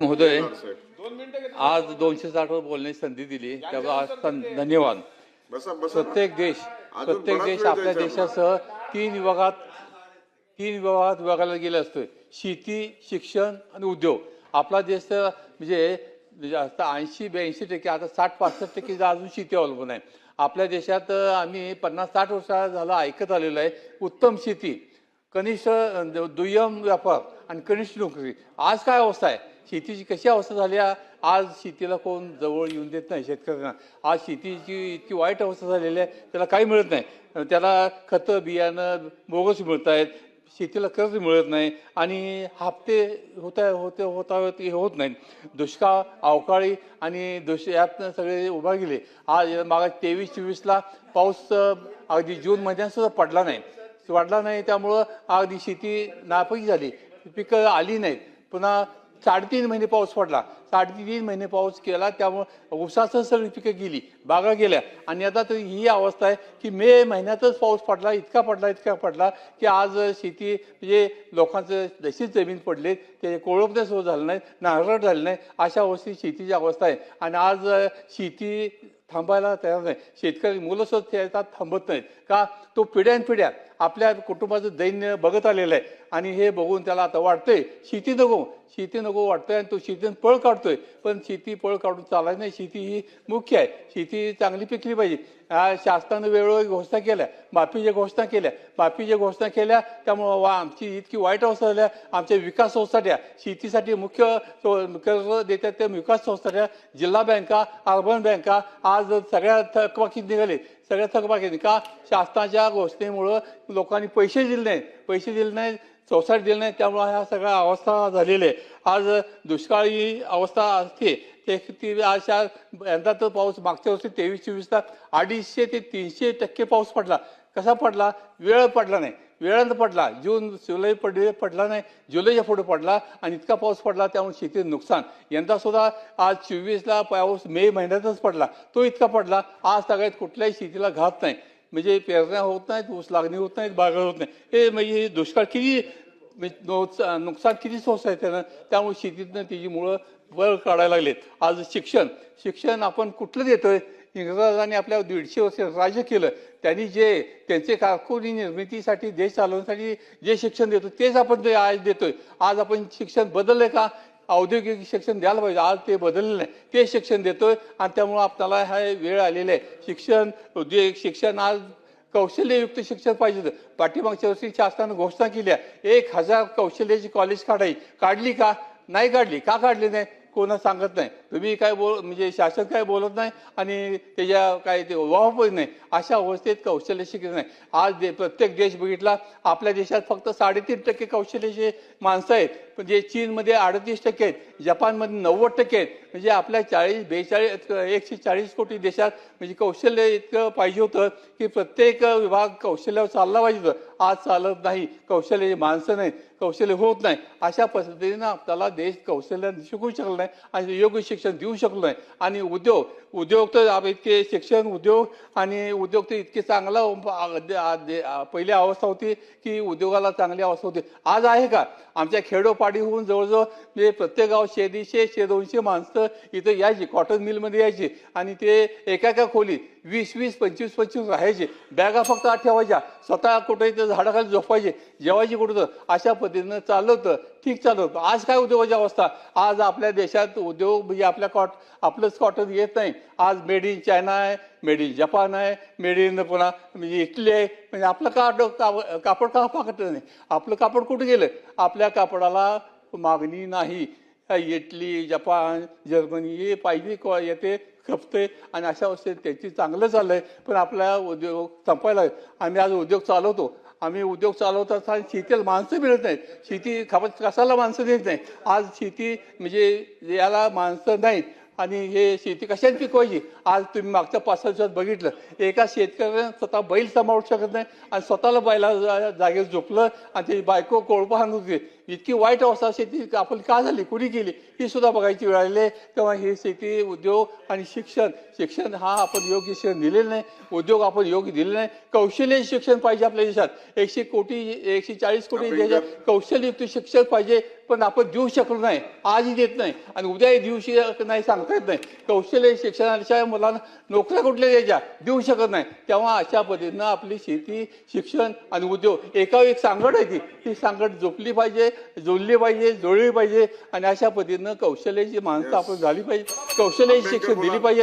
महोदय आज दोनशे साठ वर बोलण्याची संधी दिली. त्यामुळे आज धन्यवाद. प्रत्येक देश प्रत्येक देश आपल्या देशासह तीन विभागात तीन विभागात विभागाला गेला असतोय शेती शिक्षण आणि उद्योग. आपला देश तर म्हणजे म्हणजे आता ऐंशी ब्याऐंशी टक्के आता साठ पासष्ट टक्के अजून शेती अवलंबून आहे. आपल्या देशात आम्ही पन्नास साठ वर्ष झालं ऐकत आलेलो आहे. उत्तम शेती कनिष्ठ दुय्यम व्यापार आणि कनिष्ठ नोकरी. आज काय अवस्था आहे? शेतीची कशी अवस्था झाली? आहे? आज शेतीला कोण जवळ येऊन देत नाही शेतकऱ्यांना. आज शेतीची इतकी वाईट अवस्था झालेली आहे त्याला काही मिळत नाही. त्याला खतं बियाणं बोगस मिळत आहेत शेतीला कर्ज मिळत नाही आणि हप्ते होता होते होता हे होत नाहीत. दुष्काळ अवकाळी आणि दुष यातनं सगळे उभा गेले. आज मागा तेवीस चोवीसला पाऊस अगदी जून महिन्यातसुद्धा पडला नाही. वाढला नाही त्यामुळं अगदी शेती नापकी झाली. पिकं आली नाहीत. पुन्हा साडेतीन महिने पाऊस पडला. साडेतीन महिने पाऊस केला त्यामुळं उसाचं सगळी पिकं गेली बागा गेल्या. आणि आता तर ही अवस्था आहे की मे महिन्यातच पाऊस पडला इतका पडला इतका पडला की आज शेती म्हणजे लोकांचं जशीच जमीन पडले ते कोळपणे सुरू झालं नाही नारळ झालं नाही अशा अवस्थेत शेतीची अवस्था आहे. आणि आज शेती थांबायला तयार नाही. शेतकरी मुलंसुद्धा थांबत नाहीत का? तो पिढ्यानपिढ्या आपल्या कुटुंबाचं दैन्य बघत आलेलं आहे. आणि हे बघून त्याला आता वाटतंय शेती नको शेती नको वाटतंय आणि तो शेतीनं पळ काढतोय. पण शेती पळ काढून चालायचं नाही शेती ही मुख्य आहे. शेती चांगली पिकली पाहिजे. शासनानं वेळोवेळी घोषणा केल्या माफीच्या घोषणा केल्या. माफीच्या घोषणा केल्या त्यामुळं वा आमची इतकी वाईट अवस्था झाल्या. आमच्या विकास संस्थाट्या शेतीसाठी मुख्य कर्ज देतात त्या विकास संस्थाट्या जिल्हा बँका अर्बन बँका आज सगळ्या थकबाकीत निघाले. सगळ्या थकबाकीत का? शासनाच्या घोषणेमुळं लोकांनी पैसे दिले नाहीत. पैसे दिले नाहीत सोसायटी दिले नाही त्यामुळं ह्या सगळ्या अवस्था झालेल्या आहे. आज दुष्काळी अवस्था असते. ते ती अशा यंदा तर पाऊस मागच्या वर्षी तेवीस चोवीसला अडीचशे ते तीनशे टक्के पाऊस पडला. कसा पडला? वेळ पडला नाही. वेळानं पडला. जून जुलै पडले पडला नाही. जुलैच्या पुढे पडला आणि इतका पाऊस पडला त्यामुळे शेतीचं नुकसान. यंदा सुद्धा आज चोवीसला पाऊस मे महिन्यातच पडला. तो इतका पडला. आज सगळ्यात कुठल्याही शेतीला घात नाही. म्हणजे पेरण्या होत नाहीत ऊस लागणी होत नाहीत बागा होत नाही हे म्हणजे हे दुष्काळ किती म्हणजे नुकसान किती सोस आहे त्यानं त्यामुळे शेतीतनं तिची मुळं वर काढायला लागलेत. आज शिक्षण. शिक्षण आपण कुठलं देतोय? इंग्रजांनी आपल्या दीडशे वर्ष राज्य केलं. त्यांनी जे त्यांचे कारकुनी निर्मितीसाठी देश चालवण्यासाठी जे शिक्षण देतो तेच आपण ते आज देतोय. आज आपण शिक्षण बदललंय का? औद्योगिक शिक्षण द्यायला पाहिजे. आज ते बदललेलं नाही. ते शिक्षण देतोय आणि त्यामुळं आपल्याला हा वेळ आलेला आहे. शिक्षण उद्योग शिक्षण आज कौशल्ययुक्त शिक्षण पाहिजे होतं. पाठीमागच्या वर्षी शासनानं घोषणा केली आहे एक हजार कौशल्याची कॉलेज काढाई काढली का? नाही काढली. का काढली नाही? कोणा सांगत नाही. तुम्ही काय बोल म्हणजे शासन काय बोलत नाही आणि त्याच्या काय ते वाहपच नाही. अशा अवस्थेत कौशल्य शिकत नाही. आज दे प्रत्येक देश बघितला आपल्या देशात फक्त साडेतीन टक्के कौशल्याचे माणसं आहेत. पण जे चीनमध्ये अडतीस टक्के आहेत जपानमध्ये नव्वद टक्के आहेत. म्हणजे आपल्या चाळीस बेचाळीस एकशे चाळीस कोटी देशात म्हणजे कौशल्य इतकं पाहिजे होतं की प्रत्येक विभाग कौशल्यावर चालला पाहिजे होतं. आज चालत नाही. कौशल्य माणसं नाही. कौशल्य होत नाही. अशा पद्धतीनं आपल्याला देश कौशल्य शिकू शकला नाही आणि योग्य शिक्षण देऊ शकलो नाही. आणि उद्योग उद्योग तर आप- इतके शिक्षण उद्योग आणि उद्योग तर इतके चांगला दे- पहिली अवस्था होती की उद्योगाला चांगली अवस्था होती. आज आहे का? आमच्या खेडोपाडी होऊन जवळजवळ म्हणजे प्रत्येक गाव शे दीडशे शे दोनशे माणसं इथं यायची कॉटन मिलमध्ये यायची आणि ते एका एका खोलीत वीस वीस पंचवीस पंचवीस राहायचे. बॅगा फक्त आत ठेवायच्या. स्वतः कुठे इथं झाडाखाली झोपायचे. जेवायचे कुठं अशा पद्धतीनं चाललं होतं ठीक चाललं होतं आज काय उद्योगाची अवस्था? आज आपल्या देशात उद्योग म्हणजे आपल्या कॉट आपलंच कॉटन येत नाही. आज मेड इन चायना आहे मेड इन जपान आहे मेड इन पुन्हा म्हणजे इटली आहे. म्हणजे आपलं का कापड का पाकत नाही? आपलं कापड कुठं गेलं? आपल्या कापडाला मागणी नाही. इटली जपान जर्मनी हे पाहिजे किंवा येते खपते आणि अशा अवस्थेत त्याची चांगलं चाललंय. पण आपला उद्योग संपायला आम्ही आज उद्योग चालवतो. आम्ही उद्योग चालवत असताना शेतीला माणसं मिळत नाहीत. शेती खपत कसाला माणसं देत नाही आज शेती म्हणजे याला माणसं नाहीत. आणि हे शेती कशाने पिकवायची? आज तुम्ही मागच्या पाच सहा दिवसात बघितलं. एका शेतकऱ्यानं स्वतः बैल सांभाळू शकत नाही आणि स्वतःला बैला जागेत जागेवर झोपलं आणि त्याची बायको कोळपा हाणत होती इतकी वाईट अवस्था शेती आपण का झाली? कुणी केली? ही सुद्धा बघायची वेळ आलेली आहे. तेव्हा हे शेती उद्योग आणि शिक्षण शिक्षण हा आपण योग्य शिक्षण दिलेलं नाही. उद्योग आपण योग्य दिले नाही. कौशल्य शिक्षण पाहिजे आपल्या देशात. एकशे कोटी एकशे चाळीस कोटी देशात कौशल्ययुक्त शिक्षण पाहिजे पण आपण देऊ शकलो नाही. आजही देत नाही. आणि उद्याही देऊ शक नाही सांगता येत नाही. कौशल्य शिक्षणाच्या मुलांना नोकऱ्या कुठल्या द्यायच्या? देऊ शकत नाही. तेव्हा अशा पद्धतीनं आपली शेती शिक्षण आणि उद्योग एका एक सांगड आहे ती. ती सांगड जोपली पाहिजे. जोडली पाहिजे जोडली पाहिजे आणि अशा पद्धतीनं कौशल्याची माणसं आपण झाली पाहिजे. कौशल्याची शिक्षण दिली पाहिजे